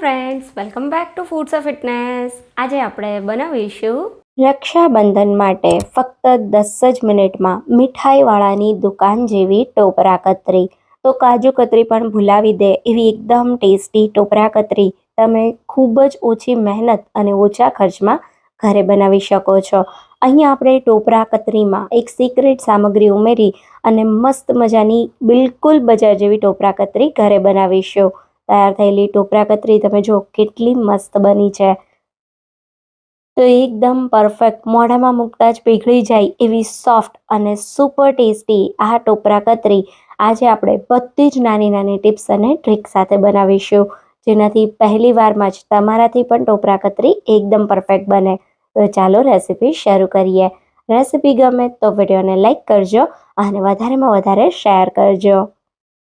Friends welcome back to foods of fitness આજે આપણે બનાવીશું રક્ષાબંધન માટે ફક્ત દસ જ મિનિટમાં મીઠાઈવાળાની દુકાન જેવી ટોપરા કતરી. તો કાજુ કતરી પણ ભૂલાવી દે એવી એકદમ ટેસ્ટી ટોપરા કતરી. તમે ખૂબ જ ઓછી મહેનત અને ઓછા ખર્ચમાં ઘરે બનાવી શકો છો. અહીંયા આપણે ટોપરા કતરીમાં એક સિક્રેટ સામગ્રી ઉમેરી અને મસ્ત મજાની બિલકુલ બજાર જેવી ટોપરા કતરી ઘરે બનાવીશું. તૈયાર થયેલી ટોપરા કતરી તમે જો કેટલી મસ્ત બની છે. તો એકદમ પરફેક્ટ મોઢામાં મૂકતા જ પીગળી જાય એવી સોફ્ટ અને સુપર ટેસ્ટી આ ટોપરા કતરી. આજે આપણે બધી જ નાની નાની ટિપ્સ અને ટ્રીક સાથે બનાવીશું, જેનાથી પહેલી વારમાં જ તમારાથી પણ ટોપરા કતરી એકદમ પરફેક્ટ બને. તો ચાલો રેસીપી શરૂ કરીએ. રેસીપી ગમે તો વિડીયોને લાઇક કરજો અને વધારેમાં વધારે શેર કરજો.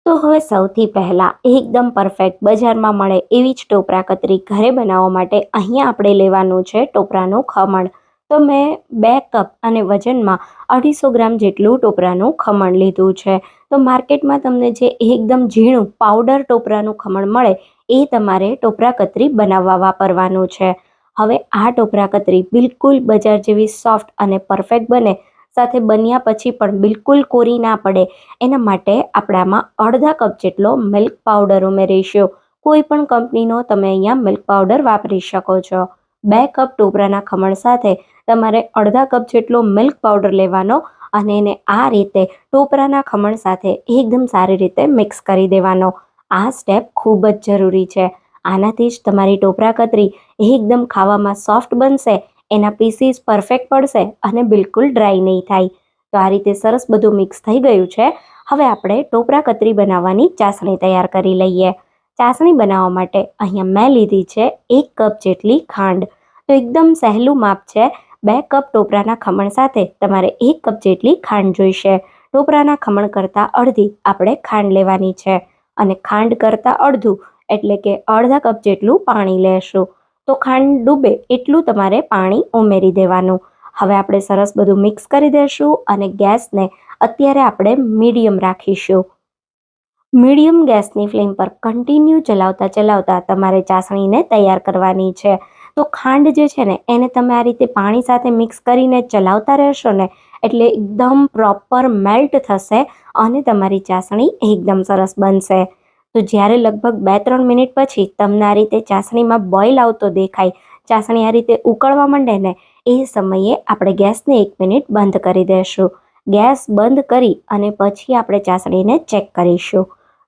તો હવે સૌથી પહેલાં એકદમ પરફેક્ટ બજારમાં મળે એવી જ ટોપરા કતરી ઘરે બનાવવા માટે અહીંયા આપણે લેવાનું છે ટોપરાનું ખમણ. તો મેં બે કપ અને વજનમાં અઢીસો ગ્રામ જેટલું ટોપરાનું ખમણ લીધું છે. તો માર્કેટમાં તમને જે એકદમ ઝીણું પાવડર ટોપરાનું ખમણ મળે એ તમારે ટોપરા કતરી બનાવવા વાપરવાનું છે. હવે આ ટોપરા કતરી બિલકુલ બજાર જેવી સોફ્ટ અને પરફેક્ટ બને સાથે બન્યા પછી પણ બિલકુલ કોરી ના પડે. એના માટે આપણામાં અડધા કપ જેટલો મિલ્ક પાવડર ઉમેરીશું. કોઈ પણ કંપનીનો તમે અહીંયા મિલ્ક પાવડર વાપરી શકો છો. બે કપ ટોપરાના ખમણ સાથે તમારે અડધા કપ જેટલો મિલ્ક પાવડર લેવાનો અને એને આ રીતે ટોપરાના ખમણ સાથે એકદમ સારી રીતે મિક્સ કરી દેવાનો. આ સ્ટેપ ખૂબ જ જરૂરી છે. આનાથી જ તમારી ટોપરા કતરી એકદમ ખાવામાં સોફ્ટ બનશે એના પીસીસ પરફેક્ટ પડશે અને બિલકુલ ડ્રાય નહીં થાય. તો આ રીતે સરસ બધું મિક્સ થઈ ગયું છે. હવે આપણે ટોપરા કતરી બનાવવાની ચાસણી તૈયાર કરી લઈએ. ચાસણી બનાવવા માટે અહીંયા મેં લીધી છે એક કપ જેટલી ખાંડ. તો એકદમ સહેલું માપ છે. બે કપ ટોપરાના ખમણ સાથે તમારે એક કપ જેટલી ખાંડ જોઈશે. ટોપરાના ખમણ કરતાં અડધી આપણે ખાંડ લેવાની છે. અને ખાંડ કરતાં અડધું એટલે કે અડધા કપ જેટલું પાણી લેશું. તો ખાંડ ડૂબે એટલું તમારે પાણી ઉમેરી દેવાનું. હવે આપણે સરસ બધું મિક્સ કરી દઈશું અને ગેસને અત્યારે આપણે મીડિયમ રાખીશું. મીડિયમ ગેસની ફ્લેમ પર કન્ટિન્યુ ચલાવતા ચલાવતા તમારે ચાસણીને તૈયાર કરવાની છે. તો ખાંડ જે છે ને, એને તમે આ રીતે પાણી સાથે મિક્સ કરીને ચલાવતા રહેશો ને, એટલે એકદમ પ્રોપર મેલ્ટ થશે અને તમારી ચાસણી એકદમ સરસ બનશે. તો જ્યારે લગભગ બે ત્રણ મિનિટ પછી તમને આ રીતે ચાસણીમાં બોઇલ આવતો દેખાય, ચાસણી આ રીતે ઉકળવા માંડે ને, એ સમયે આપણે ગેસને એક મિનિટ બંધ કરી દઈશું ગેસ બંધ કરી અને પછી આપણે ચાસણીને ચેક કરીશું.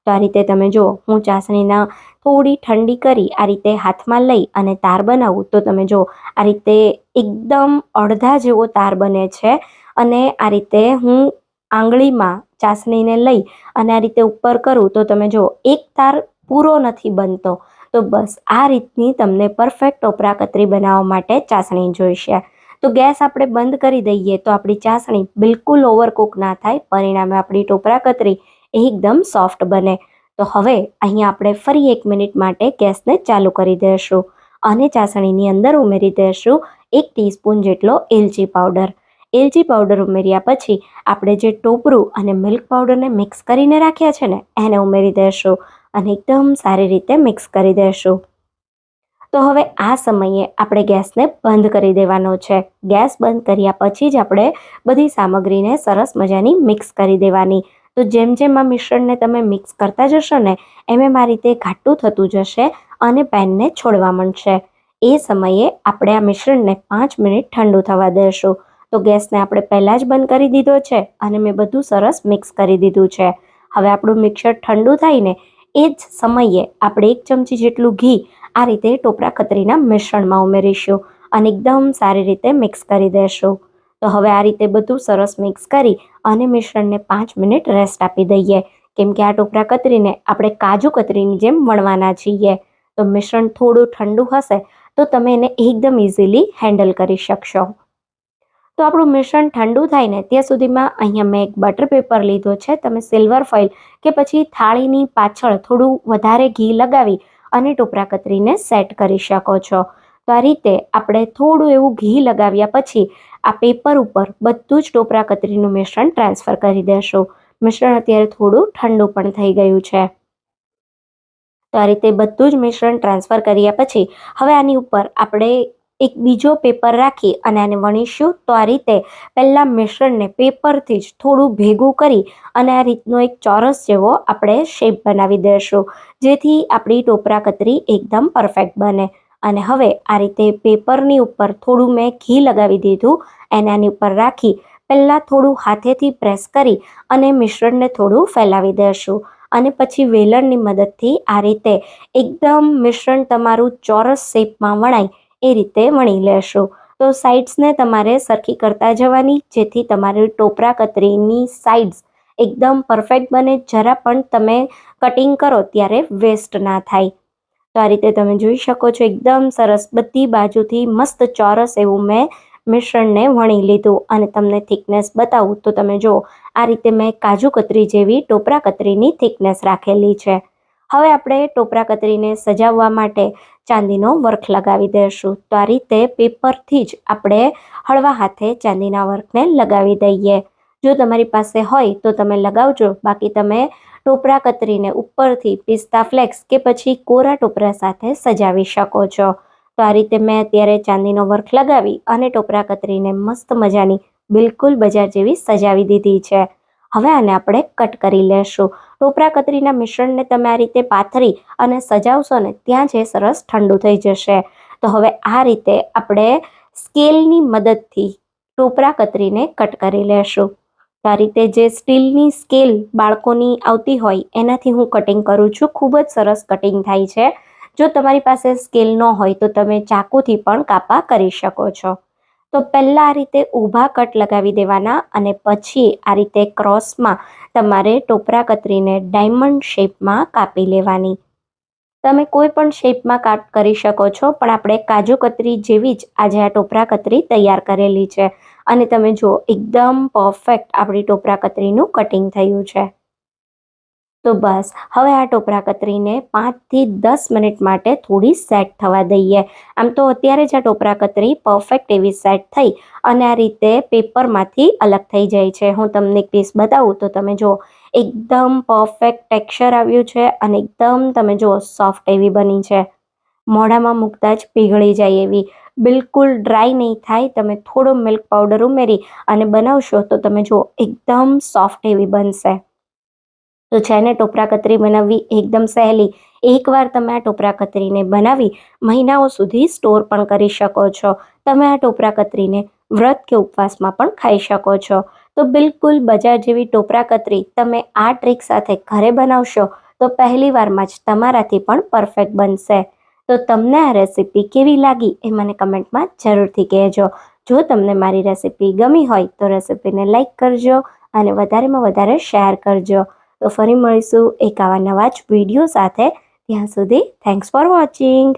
તો આ રીતે તમે જુઓ, હું ચાસણીના થોડી ઠંડી કરી આ રીતે હાથમાં લઈ અને તાર બનાવું. તો તમે જુઓ, આ રીતે એકદમ અડધા જેવો તાર બને છે અને આ રીતે હું આંગળીમાં ચાસણીને લઈ અને આ રીતે ઉપર કરું તો તમે જુઓ, એક તાર પૂરો નથી બનતો. તો બસ આ રીતની તમને પરફેક્ટ ટોપરા કતરી બનાવવા માટે ચાસણી જોઈશે. તો ગેસ આપણે બંધ કરી દઈએ તો આપણી ચાસણી બિલકુલ ઓવરકુક ના થાય, પરિણામે આપણી ટોપરા કતરી એકદમ સોફ્ટ બને. તો હવે અહીંયા આપણે ફરી એક મિનિટ માટે ગેસને ચાલુ કરી દઈશું અને ચાસણીની અંદર ઉમેરી દઈશું એક ટીસ્પૂન જેટલો એલચી પાવડર. એલચી પાવડર ઉમેર્યા પછી આપણે જે ટોપરું અને મિલ્ક પાવડરને મિક્સ કરીને રાખ્યા છે ને, એને ઉમેરી દેશું અને એકદમ સારી રીતે મિક્સ કરી દેશું. તો હવે આ સમયે આપણે ગેસને બંધ કરી દેવાનો છે. ગેસ બંધ કર્યા પછી જ આપણે બધી સામગ્રીને સરસ મજાની મિક્સ કરી દેવાની. તો જેમ જેમ આ મિશ્રણને તમે મિક્સ કરતા જશો ને, એમ એમ આ રીતે ઘાટું થતું જશે અને પેનને છોડવા માંડશે. એ સમયે આપણે આ મિશ્રણને પાંચ મિનિટ ઠંડુ થવા દઈશું તો ગેસને આપણે પહેલાં જ બંધ કરી દીધો છે અને મેં બધું સરસ મિક્સ કરી દીધું છે. હવે આપણું મિક્સર ઠંડુ થાય ને એ જ સમયે આપણે એક ચમચી જેટલું ઘી આ રીતે ટોપરા કતરીના મિશ્રણમાં ઉમેરીશું અને એકદમ સારી રીતે મિક્સ કરી દેશું. તો હવે આ રીતે બધું સરસ મિક્સ કરી અને મિશ્રણને પાંચ મિનિટ રેસ્ટ આપી દઈએ. કેમ કે આ ટોપરા કતરીને આપણે કાજુ કતરીની જેમ વણવાના છીએ. તો મિશ્રણ થોડું ઠંડુ હશે તો તમે એને એકદમ ઇઝીલી હેન્ડલ કરી શકશો. તો આપણું મિશ્રણ ઠંડુ થાય ને ત્યાં સુધીમાં અહીંયા મેં એક બટર પેપર લીધો છે. તમે સિલ્વર ફોઇલ કે પછી થાળીની પાછળ થોડું વધારે ઘી લગાવી અને ટોપરા કતરીને સેટ કરી શકો છો. તો આ રીતે આપણે થોડું એવું ઘી લગાવ્યા પછી આ પેપર ઉપર બધું જ ટોપરા કતરીનું મિશ્રણ ટ્રાન્સફર કરી દેશું. મિશ્રણ અત્યારે થોડું ઠંડુ પણ થઈ ગયું છે. તો આ રીતે બધું જ મિશ્રણ ટ્રાન્સફર કર્યા પછી હવે આની ઉપર આપણે એક બીજો પેપર રાખી અને આને વણીશું. તો આ રીતે પહેલાં મિશ્રણને પેપરથી જ થોડું ભેગું કરી અને આ રીતનો એક ચોરસ જેવો આપણે શેપ બનાવી દઈશું જેથી આપણી ટોપરા કતરી એકદમ પરફેક્ટ બને. અને હવે આ રીતે પેપરની ઉપર થોડું મેં ઘી લગાવી દીધું, એને આની ઉપર રાખી પહેલાં થોડું હાથેથી પ્રેસ કરી અને મિશ્રણને થોડું ફેલાવી દઈશું અને પછી વેલણની મદદથી આ રીતે એકદમ મિશ્રણ તમારું ચોરસ શેપમાં વણાય એ રીતે વણી લેશો. તો સાઇડ્સને તમારે સરખી કરતા જવાની, જેથી તમારી ટોપરા કતરીની સાઇડ્સ એકદમ પરફેક્ટ બને. જરા પણ તમે કટિંગ કરો ત્યારે વેસ્ટ ના થાય. તો આ રીતે તમે જોઈ શકો છો, એકદમ સરસ બધી બાજુથી મસ્ત ચોરસ એવું મેં મિશ્રણને વણી લીધું. અને તમને થિકનેસ બતાવું તો તમે જુઓ, આ રીતે મેં કાજુ કતરી જેવી ટોપરા કતરીની થિકનેસ રાખેલી છે. હવે આપણે ટોપરા કતરીને સજાવવા માટે ચાંદીનો વર્ક લગાવી દઈશું. તો આ રીતે પેપરથી જ આપણે હળવા હાથે ચાંદીના વર્કને લગાવી દઈએ. જો તમારી પાસે હોય તો તમે લગાવજો. બાકી તમે ટોપરા કતરીને ઉપરથી પિસ્તા ફ્લેક્સ કે પછી કોરા ટોપરા સાથે સજાવી શકો છો. તો આ રીતે મેં અત્યારે ચાંદીનો વર્ક લગાવી અને ટોપરા કતરીને મસ્ત મજાની બિલકુલ બજાર જેવી સજાવી દીધી છે. હવે આને આપણે કટ કરી લેશું. ટોપરા કતરીના મિશ્રણને તમે આ રીતે પાથરી અને સજાવશો ને ત્યાં જ સરસ ઠંડુ થઈ જશે. તો હવે આ રીતે આપણે સ્કેલની મદદથી ટોપરા કતરીને કટ કરી લેશું. આ રીતે જે સ્ટીલની સ્કેલ બાળકોની આવતી હોય, એનાથી હું કટિંગ કરું છું. ખૂબ જ સરસ કટિંગ થાય છે. જો તમારી પાસે સ્કેલ ન હોય તો તમે ચાકુથી પણ કાપા કરી શકો છો. તો પહેલાં આ રીતે ઊભા કટ લગાવી દેવાના અને પછી આ રીતે ક્રોસમાં તમારે ટોપરા કતરીને ડાયમંડ શેપમાં કાપી લેવાની. તમે કોઈ પણ શેપમાં કાટ કરી શકો છો, પણ આપણે કાજુ કતરી જેવી જ આજે આ ટોપરા કતરી તૈયાર કરેલી છે. અને તમે જુઓ, એકદમ પરફેક્ટ આપણી ટોપરા કતરીનું કટિંગ થયું છે. તો બસ, હવે આ ટોપરા કતરીને પાંચથી દસ મિનિટ માટે થોડી સેટ થવા દઈએ. આમ તો અત્યારે જ આ ટોપરા કતરી પરફેક્ટ એવી સેટ થઈ અને આ રીતે પેપરમાંથી અલગ થઈ જાય છે. હું તમને એક પીસ બતાવું તો તમે જુઓ, એકદમ પરફેક્ટ ટેક્સચર આવ્યું છે અને એકદમ તમે જુઓ સોફ્ટ એવી બની છે. મોઢામાં મૂકતા જ પીગળી જાય એવી. બિલકુલ ડ્રાય નહીં થાય, તમે થોડો મિલ્ક પાવડર ઉમેરી અને બનાવશો તો તમે જુઓ એકદમ સોફ્ટ એવી બનશે. તો છે ને ટોપરા કતરી બનાવવી એકદમ સહેલી. એકવાર તમે આ ટોપરા કતરીને બનાવી મહિનાઓ સુધી સ્ટોર પણ કરી શકો છો. તમે આ ટોપરા કતરીને વ્રત કે ઉપવાસમાં પણ ખાઈ શકો છો. તો બિલકુલ બજાર જેવી ટોપરા કતરી તમે આ ટ્રીક સાથે ઘરે બનાવશો તો પહેલી વારમાં જ તમારાથી પણ પરફેક્ટ બનશે. તો તમને આ રેસીપી કેવી લાગી એ મને કમેન્ટમાં જરૂરથી કહેજો. જો તમને મારી રેસીપી ગમી હોય તો રેસીપીને લાઈક કરજો અને વધારેમાં વધારે શેર કરજો. તો ફરી મળીશું એક આવા નવા જ વીડિયો સાથે. ત્યાં સુધી થેન્ક્સ ફોર વોચિંગ